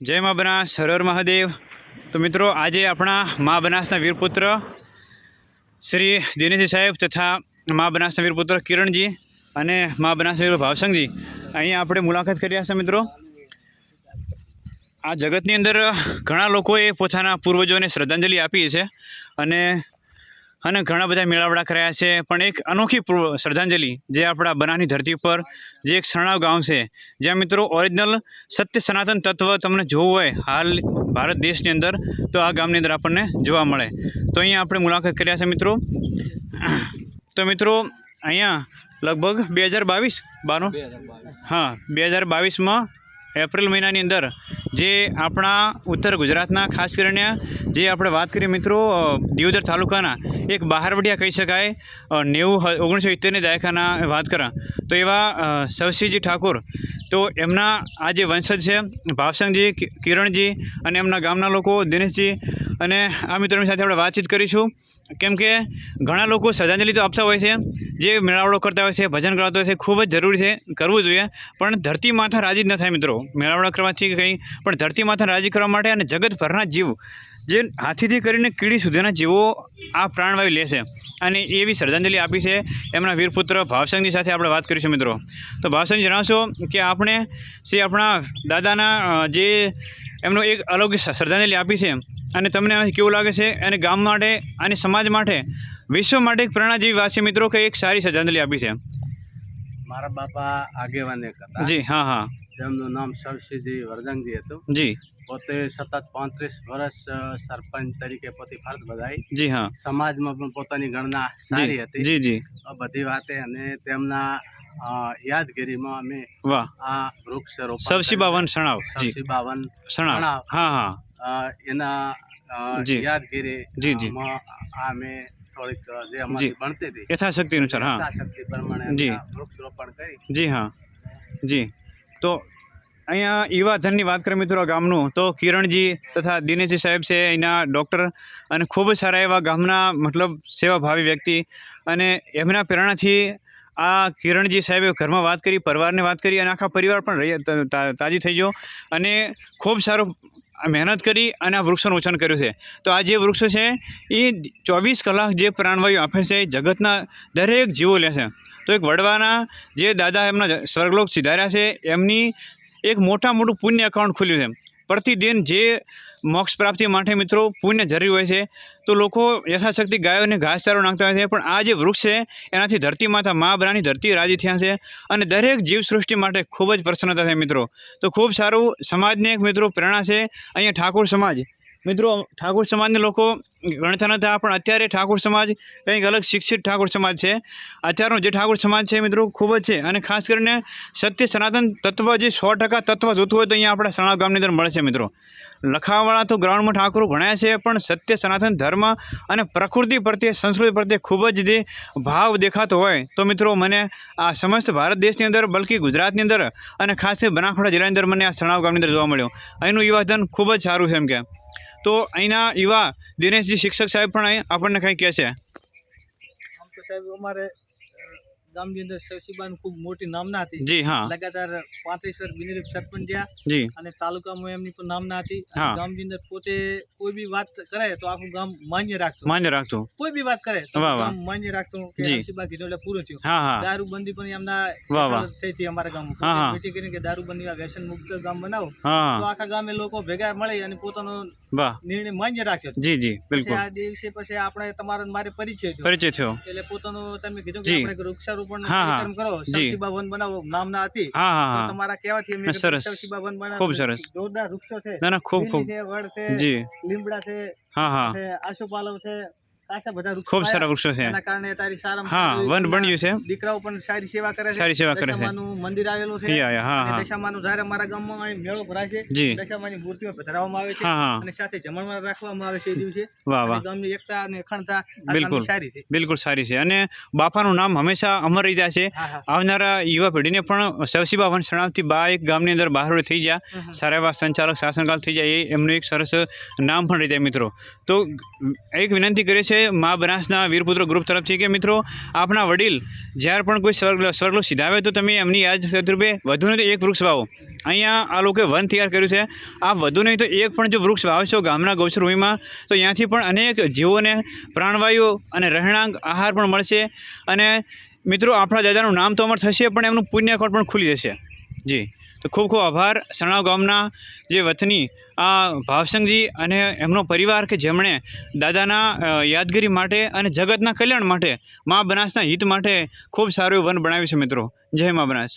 જય મા બનાસ હરર મહાદેવ. તો મિત્રો, આજે આપણા મા બનાસના વીરપુત્ર શ્રી દિનેશજી સાહેબ તથા મા બનાસના વીરપુત્ર કિરણજી અને મા બનાસના વીર ભાવસંગજી. અહીંયા આપણે મુલાકાત કર્યા છે મિત્રો. આ જગતની અંદર ઘણા લોકોએ પોતાના પૂર્વજોને શ્રદ્ધાંજલિ આપી છે અને અને ઘણા બધા મેળાવડા કર્યા છે. પણ એક અનોખી શ્રદ્ધાંજલિ જે આપણા બનાની ધરતી પર જે એક શરણાવ ગામ છે. જ્યાં મિત્રો ઓરિજિનલ સત્ય સનાતન તત્વ તમને જોવું હોય હાલ ભારત દેશની અંદર તો આ ગામની અંદર આપણને જોવા મળે. તો અહીંયા આપણે મુલાકાત કર્યા છે મિત્રો. તો મિત્રો અહીંયા લગભગ બે હજાર બાવીસ બાનો? હા બે હજાર બાવીસમાં એપ્રિલ મહિનાની અંદર જે આપણા ઉત્તર ગુજરાતના ખાસ કરીને જે આપણે વાત કરીએ મિત્રો દિયોદર તાલુકાના એક બહારવડિયા કહી શકાય નેવું ઓગણીસો ઇત્તેરની દાયકાના વાત કરા. તો એવા અ, ઠાકોર તો એમના આ જે વંશજ છે ભાવસંગજી કિરણજી અને એમના ગામના લોકો દિનેશજી અને આ મિત્રોની સાથે આપણે વાતચીત કરીશું. કેમ કે ઘણા લોકો શ્રદ્ધાંજલિ તો આપતા હોય છે, જે મેળાવડો કરતા હોય છે, ભજન કરાવતા હોય છે, ખૂબ જ જરૂરી છે, કરવું જોઈએ. પણ ધરતી માથા રાજી જ ન થાય મિત્રો. મેળાવડો કરવાથી કંઈ પણ ધરતી માથા રાજી કરવા માટે અને જગતભરના જીવ, જે હાથીથી કરીને કીડી સુધીના જીવો આ પ્રાણવાયુ લે છે. અને એવી શ્રદ્ધાંજલિ આપી છે એમના વીરપુત્ર ભાવસંગની સાથે આપણે વાત કરીશું મિત્રો. તો ભાવસંગ જણાવશો કે આપણે શ્રી આપણા દાદાના જે એમનો એક અલગ શ્રદ્ધાંજલિ આપી છે. અને તમને કેવું લાગે છે? અને ગામ માટે અને સમાજ માટે વિશ્વ માટે એક પ્રેરણા જેવી વાત છે મિત્રો કે એક સારી શ્રદ્ધાંજલિ આપી છે. મારા બાપા આગેવાન એક હતા જી હા હા. તેમનું નામ સરસીજી વરદંગજી હતું. જી. પોતે સતત પાંત્રીસ વર્ષ સરપંચ તરીકે પોતે ફરજ બધાઈ જી હા. સમાજમાં પણ પોતાની ગણના સારી હતી. જી જી. આ બધી વાતે અને તેમના યાદગીરીમાં અમે વાહ. આ વૃક્ષ રોપણ સવસી બાવન સણાવ બાવન શણાવ શણાવ. હા હા. એના. યાદગીરી જી, જી. અમે થોડીક જે અમારી ભણતી હતી. યથાશક્તિ અનુસાર હા. યથાશક્તિ પ્રમાણે જી. કરી. જી હા. જી. તો અહીંયા યુવા ધનની વાત કરીએ મિત્રો ગામનું તો કિરણજી તથા દિનેશજી સાહેબ છે અહીંના ડૉક્ટર અને ખૂબ સારા એવા ગામના મતલબ સેવાભાવી વ્યક્તિ અને એમના પ્રેરણાથી આ કિરણજી સાહેબે ઘરમાં વાત કરી, પરિવારને વાત કરી અને આખા પરિવાર પણ રહી તાજી થઈ ગયો અને ખૂબ સારું મહેનત કરી અને આ વૃક્ષોનું ઉછન કર્યું છે. તો આ જે વૃક્ષો છે, એ ચોવીસ કલાક જે પ્રાણવાયુ આપે છે જગતના દરેક જીવો લે છે. તો એક વડવાના જે દાદા એમના સ્વર્ગલોક સિધાર્યા છે, એમની એક મોટા મોટું પુણ્ય એકાઉન્ટ ખુલ્યું છે. પ્રતિદિન જે મોક્ષ પ્રાપ્તિ માટે મિત્રો પુણ્ય જરૂરી હોય છે, તો લોકો યથાશક્તિ ગાયોને ઘાસચારો નાખતા હોય છે. પણ આ જે વૃક્ષ છે, એનાથી ધરતી માતા મા બ્રાની ધરતી રાજી થયા છે અને દરેક જીવસૃષ્ટિ માટે ખૂબ જ પ્રસન્નતા છે મિત્રો. તો ખૂબ સારું સમાજને એક મિત્રો પ્રેરણા છે. અહીંયા ઠાકોર સમાજ, મિત્રો ઠાકોર સમાજના લોકો ગણતા નતા પણ અત્યારે ઠાકોર સમાજ કંઈક અલગ શિક્ષિત ઠાકોર સમાજ છે. અત્યારનો જે ઠાકોર સમાજ છે મિત્રો ખૂબ જ છે અને ખાસ કરીને સત્ય સનાતન તત્વ જે સો ટકા તત્વ જોતું હોય તો અહીંયા આપણા સણા ગામની અંદર મળે છે મિત્રો. લખાવાળા તો ગ્રાઉન્ડમાં ઠાકોર ભણ્યા છે પણ સત્ય સનાતન ધર્મ અને પ્રકૃતિ પ્રત્યે, સંસ્કૃતિ પ્રત્યે ખૂબ જ જે ભાવ દેખાતો હોય તો મિત્રો મને આ સમસ્ત ભારત દેશની અંદર બલકી ગુજરાતની અંદર અને ખાસ કરીને બનાસકાંઠા જિલ્લાની અંદર મને આ સણાવ ગામની અંદર જોવા મળ્યો. અહીંનું યુવાધન ખૂબ જ સારું છે એમ કે. તો અહીંના યુવા દિનેશજી શિક્ષક સાહેબ પણ અહીં આપણને કંઈ કહે છે. આમ તો સાહેબ અમારે ગામની અંદર સવસીબાનું ખૂબ મોટી નામના હતી. જી હા. લગાતાર પાંત્રીસ વર્ષ બિનરીફ સરપંચ રહ્યા જી. અને તાલુકામાં એમની પણ નામના હતી. ગામની અંદર પોતે કોઈ બી વાત કરે તો આખું ગામ માન્ય રાખતું. માન્ય રાખતું. કોઈ બી વાત કરે તો. ગામ માન્ય રાખતું કે જી. કીધું એટલે પૂરું થયું. દારૂબંધી પણ એમના થઈ હતી અમારા. પોતે મીટિંગ કરીને કે દારૂબંધી વ્યસન મુક્ત ગામ બનાવો. તો આખા ગામે લોકો ભેગા મળી અને પોતાનો નિર્ણય માન્ય રાખ્યો જી જી બિલકુલ. આ દિવસે પછી આપણે તમારો મારે પરિચય થયો. પરિચય થયો. એટલે પોતાનું તમે કીધું કે. આપણે વૃક્ષારોપણ. કાર્યક્રમ કરો. જી. ભવન બનાવો. નામના હતી. હા હા તમારા કહેવાથી અમે સરસ. સવસીબા વન બનાવો. ખૂબ સરસ. જોરદાર વૃક્ષો છે. ના ના ખૂબ ખૂબ. છે વડ છે જી. લીમડા છે હા હા. આસોપાલવ છે. ખૂબ સારા વૃક્ષો છે. કારણે તારી સારામાં હા વન બન્યું છે. દીકરાઓ પણ સારી સેવા કરે છે. સારી સેવા કરે છે. મંદિર આવેલું છે. યા યા હા અને હા. દશામાનું જ્યારે અમારા ગામમાં મેળો ભરાય છે. દશામાની મૂર્તિઓ પધરાવવામાં આવે છે હા હા. અને સાથે જમણવાર રાખવામાં આવે છે એ દિવસે. વાહ વાહ. ગામની એકતા અને અખંડતા બિલકુલ. સારી છે. બિલકુલ સારી છે. અને બાપાનું નામ હંમેશા અમર રહી જાય છે. આવનારા યુવા પેઢીને પણ સવસીબા વન શરણાવથી બા એક ગામની અંદર બહાર થઈ ગયા. હમ. સારા એવા સંચાલક શાસનકાલ થઈ જાય એ એમનું એક સરસ નામ પણ રહી જાય મિત્રો. તો એક વિનંતી કરે છે છે મા બનાસના વીરપુત્ર ગ્રુપ તરફથી કે મિત્રો આપના વડીલ જ્યારે પણ કોઈ સ્વર્ગ સ્વર્ગલો સિધાવે તો તમે એમની યાદ રૂપે વધુ નહીં તો એક વૃક્ષ વાવો. અહીંયા આ લોકોએ વન તૈયાર કર્યું છે. આ વધુ નહીં તો એક પણ જો વૃક્ષ વાવશો ગામના ગૌચરભૂમિમાં, તો ત્યાંથી પણ અનેક જીવોને પ્રાણવાયુ અને રહેણાંક આહાર પણ મળશે અને મિત્રો આપણા દાદાનું નામ તો અમર થશે, પણ એમનું પુણ્ય અકાઉન્ટ પણ ખુલી જશે. જી. તો ખૂબ ખૂબ આભાર. સણા ગામના જે વતની આ ભાવસંગજી અને એમનો પરિવાર કે જેમણે દાદાના યાદગીરી માટે અને જગતના કલ્યાણ માટે મા બનાસના હિત માટે ખૂબ સારું વન બનાવ્યું છે મિત્રો. જય મા બનાસ.